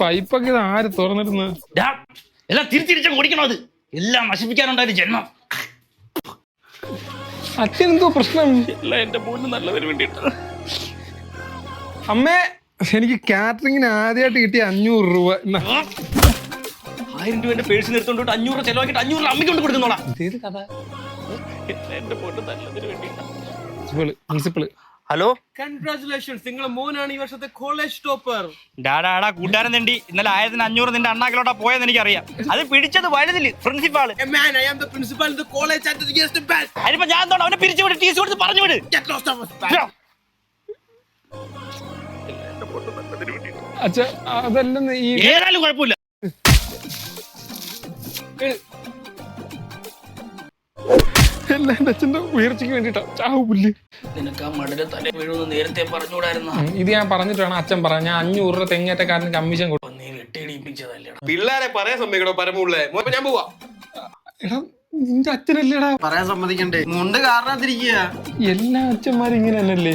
പൈപ്പൊക്കെ ഇത് ആര് തുറന്നിരുന്നത് ഡാ, എല്ലാം തിരിച്ചിരിച്ച കുടിക്കണോ അത്? എല്ലാം നശിപ്പിക്കാനുണ്ടായ ജന്മം. അച്ഛൻ എന്തോ പ്രശ്നം? ഇല്ല എന്റെ മോന് നല്ലതിന് വേണ്ടിട്ട് അമ്മേ എനിക്ക് കാറ്ററിങ്ങിന് ആദ്യമായിട്ട് കിട്ടിയ അഞ്ഞൂറ് രൂപ. ആയിരം രൂപ എന്റെ പേഴ്സിൽ എടുത്തോണ്ട് അഞ്ഞൂറ് രൂപ ചെലവാക്കിട്ട് അഞ്ഞൂറ് അമ്മയ്ക്ക് കൊണ്ട് കൊടുക്കുന്നോളാം കഥ? എന്റെ മോന് നല്ലതിന് വേണ്ടിട്ട് പ്രിൻസിപ്പൾ ഹലോ? കൺഗ്രാചുലേഷൻസ് നിങ്ങളെ മോനാണ് ഈ വർഷത്തെ കോളേജ് ടോപ്പർ ഡാഡാടാ കൂട്ടുകാരൻ തണ്ടി. ഇന്നലെ ആയിരത്തിന് അഞ്ഞൂറ് നിന്റെ അണ്ണാക്കിലോട്ടാ പോയെന്ന് എനിക്കറിയാം. അത് പിടിച്ചത് വലുതിൽ principal A I am the the the college years the best. അതിനിപ്പോ ഞാൻ എന്തോ അവനെ പിരിച്ചു വിട് ടീസി കൊടുത്ത് പറഞ്ഞു വിട്. Of us, man. അച്ഛ ഈ ഏതായാലും കുഴപ്പമില്ല. അച്ഛന്റെ ഉയർച്ചയ്ക്ക് വേണ്ടിട്ടാ ചാവു പുല്ല്. നിനക്ക് ആ മടല തല വീഴുമെന്ന് നേരത്തെ പറഞ്ഞുകൂടായിരുന്ന? ഇത് ഞാൻ പറഞ്ഞിട്ടാണ് അച്ഛൻ പറഞ്ഞത്. ഞാൻ അഞ്ഞൂറ് രൂപ തെങ്ങേറ്റക്കാരന് കമ്മീഷൻ കൊടുക്കും നീ പിള്ളേരെ പറയാൻ സമ്മതിക്കണോ പരമുള്ളേ? ഞാൻ പോവാ. എടാ നിന്റെ അച്ഛനല്ലേടാ. പറയാൻ സമ്മതിക്കണ്ടേ? മുണ്ട് കാരണത്തിരിക്കുക എല്ലാ അച്ഛന്മാരും ഇങ്ങനെ തന്നെയല്ലേ